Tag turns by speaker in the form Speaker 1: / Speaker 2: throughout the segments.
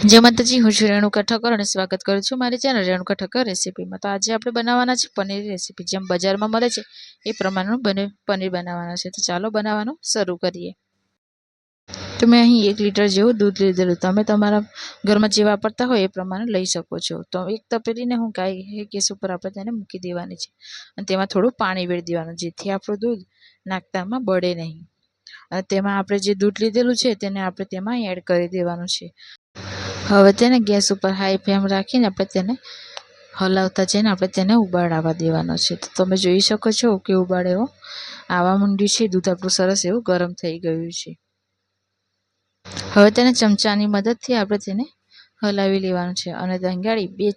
Speaker 1: જય માતાજી, હું છું રેણુકા ઠક્કર અને સ્વાગત કરું છું મારી ચેનલ રેણુકા ઠક્કર રેસીપીમાં તો આજે આપણે બનાવવાના છે પનીર રેસીપી જેમ બજારમાં મળે છે, એ પ્રમાણેનું બને પનીર બનાવવાના છે. તો ચાલો બનાવવાનું શરૂ કરીએ. તો મેં અહીં એક લીટર જેવું દૂધ લીધેલું. તમે તમારા ઘરમાં જે વાપરતા હોય એ પ્રમાણે લઈ શકો છો. તો એક તપેલીને હું ગાય ગેસ ઉપર આપણે તેને મૂકી દેવાની છે. અને તેમાં થોડું પાણી વેળી દેવાનું, જેથી આપણું દૂધ નાખતામાં બળે નહીં. અને તેમાં આપણે જે દૂધ લીધેલું છે, તેને આપણે તેમાં એડ કરી દેવાનું છે. હવે તેને ગેસ ઉપર હાઈ ફ્લેમ રાખીને આપણે તેને હલાવતા જઈને આપણે તેને ઉબાળ દેવાનો છે. તો તમે જોઈ શકો છો કે ઉબાળ એવો આવવા માંડ્યું છે, દૂધ આપણું સરસ એવું ગરમ થઈ ગયું છે. હવે તેને ચમચાની મદદથી આપણે તેને હલાવી લેવાનું છે અને દંગાળી બે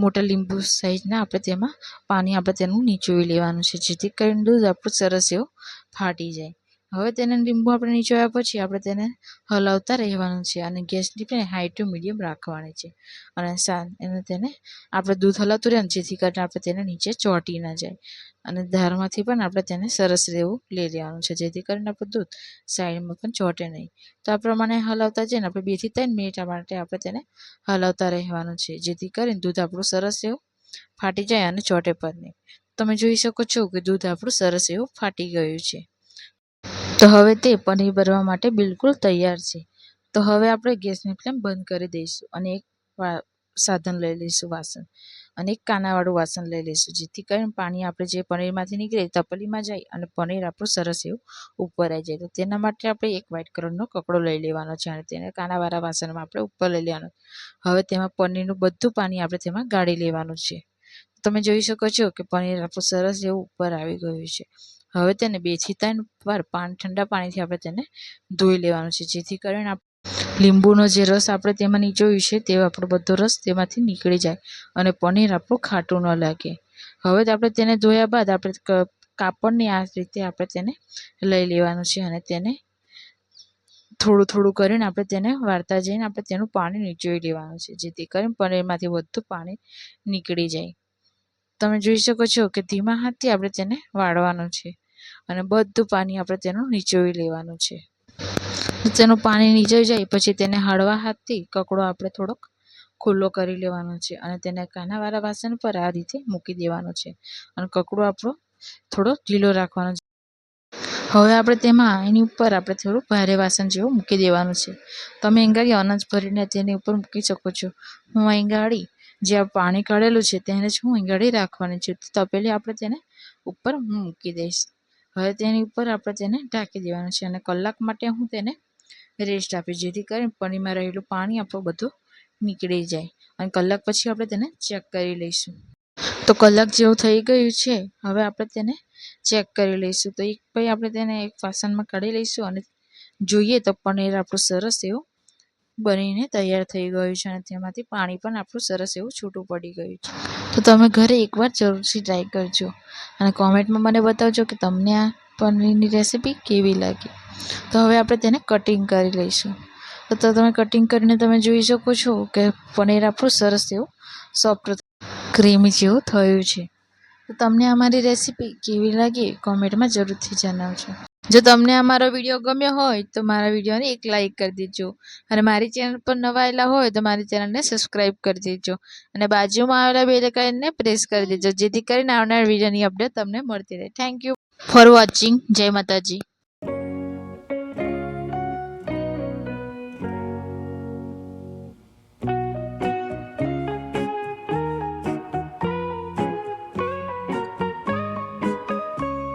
Speaker 1: મોટા લીંબુ સાઈઝના આપણે તેમાં પાણી આપણે તેનું નીચોવી લેવાનું છે, જેથી કરીને દૂધ આપણું સરસ એવું ફાટી જાય. હવે તેને લીંબુ આપણે નીચોવ્યા પછી આપણે તેને હલાવતા રહેવાનું છે અને ગેસની પણ હાઈ ટુ મીડિયમ રાખવાની છે. અને સા એને તેને આપણે દૂધ હલાવતું રહે જેથી કરીને આપણે તેને નીચે ચોંટી ના જાય. અને ધારમાંથી પણ આપણે તેને સરસ એવું લઈ લેવાનું છે, જેથી કરીને આપણું દૂધ સાઈડમાં પણ ચોંટે નહીં. તો આ પ્રમાણે હલાવતા જઈને આપણે બેથી ત્રણ મિનિટ માટે આપણે તેને હલાવતા રહેવાનું છે, જેથી કરીને દૂધ આપણું સરસ એવું ફાટી જાય અને ચોંટે પણ નહીં. તમે જોઈ શકો છો કે દૂધ આપણું સરસ એવું ફાટી ગયું છે. તો હવે તે પનીર ભરવા માટે બિલકુલ તૈયાર છે. તો હવે આપણે ગેસની ફ્લેમ બંધ કરી દઈશું અને એક સાધન લઈ લઈશું વાસણ. અને એક કાનાવાળું વાસણ લઈ લઈશું, જેથી કરીને પાણી આપણે જે પનીરમાંથી નીકળે તપલીમાં જાય અને પનીર આપણું સરસ એવું ઉપર આવી જાય. તો તેના માટે આપણે એક વ્હાઈટ કલરનો કપડો લઈ લેવાનો છે અને તેને કાનાવાળા વાસણમાં આપણે ઉપર લઈ લેવાનું. હવે તેમાં પનીરનું બધું પાણી આપણે તેમાં ગાળી લેવાનું છે. તમે જોઈ શકો છો કે પનીર આપણું સરસ એવું ઉપર આવી ગયું છે. હવે તેને બેથી ત્રણ વાર પાણી ઠંડા પાણીથી આપણે તેને ધોઈ લેવાનું છે. જેથી કરીને લીંબુનો જે રસ આપણે તેમાં નીચોયું છે તે આપણો બધો રસ તેમાંથી નીકળી જાય અને પનીર આપણું ખાટું ન લાગે. હવે આપણે તેને ધોયા બાદ આપણે કાપડની આ રીતે આપણે તેને લઈ લેવાનું છે અને તેને થોડું થોડું કરીને આપણે તેને વાળતા જઈને આપણે તેનું પાણી નીચોઈ લેવાનું છે, જેથી કરીને પનીરમાંથી બધું પાણી નીકળી જાય. તમે જોઈ શકો છો કે ધીમા હાથથી આપણે તેને વાળવાનું છે. અને બધું પાણી આપણે તેનું નીચોવી લેવાનું છે. તેનું પાણી નીચોઈ જાય, પછી તેને હળવા હાથથી કકડો આપણે થોડોક ખુલ્લો કરી લેવાનો છે અને તેને કાનાવાળા વાસણ પર આ રીતે મૂકી દેવાનો છે અને કકડો આપણો થોડો ઢીલો રાખવાનો છે. હવે આપણે તેમાં એની ઉપર આપણે થોડું ભારે વાસણ જેવું મૂકી દેવાનું છે. તમે એંગાડી અનાજ ભરીને તેની ઉપર મૂકી શકો છો. હું એંગાડી જે પાણી કાઢેલું છે તેને જ હું એંગાડી રાખવાની છું. તપેલી આપણે તેને ઉપર હું મૂકી દઈશ. હવે તેની ઉપર આપણે તેને ઢાંકી દેવાનું છે અને કલાક માટે હું તેને રેસ્ટ આપીશ, જેથી કરીને પનીરમાં રહેલું પાણી આપણું બધું નીકળી જાય અને કલાક પછી આપણે તેને ચેક કરી લઈશું. તો કલાક જેવું થઈ ગયું છે, હવે આપણે તેને ચેક કરી લઈશું. તો એક ભાઈ આપણે તેને એક વાસણમાં કાઢી લઈશું અને જોઈએ તો પનીર આપણું સરસ એવું બનીને તૈયાર થઈ ગયું છે અને તેમાંથી પાણી પણ આપણું સરસ એવું છૂટું પડી ગયું છે. તો તમે ઘરે એકવાર જરૂરથી ટ્રાય કરજો અને કોમેન્ટમાં મને બતાવજો કે તમને આ પનીરની રેસીપી કેવી લાગી. તો હવે આપણે તેને કટિંગ કરી લઈશું. તો તમે કટિંગ કરીને તમે જોઈ શકો છો કે પનીર આપણું સરસ એવું સોફ્ટ ક્રીમી જેવું થયું છે. તો તમને અમારી રેસીપી કેવી લાગી? કોમેન્ટમાં જરૂરથી જણાવજો. જો તમને અમારો વીડિયો ગમ્યો હોય, તો મારા વિડીયોને એક લાઈક કરી દેજો. અને મારી ચેનલ પર નવા આવેલા હોય, તો મારી ચેનલને સબસ્ક્રાઈબ કરી દેજો. અને બાજુમાં આવેલા બે લાઇકનને પ્રેસ કરી દેજો, જેથી કરીને આવનાર વિડીયોની અપડેટ તમને મળતી રહે. Thank you for watching. જય માતાજી.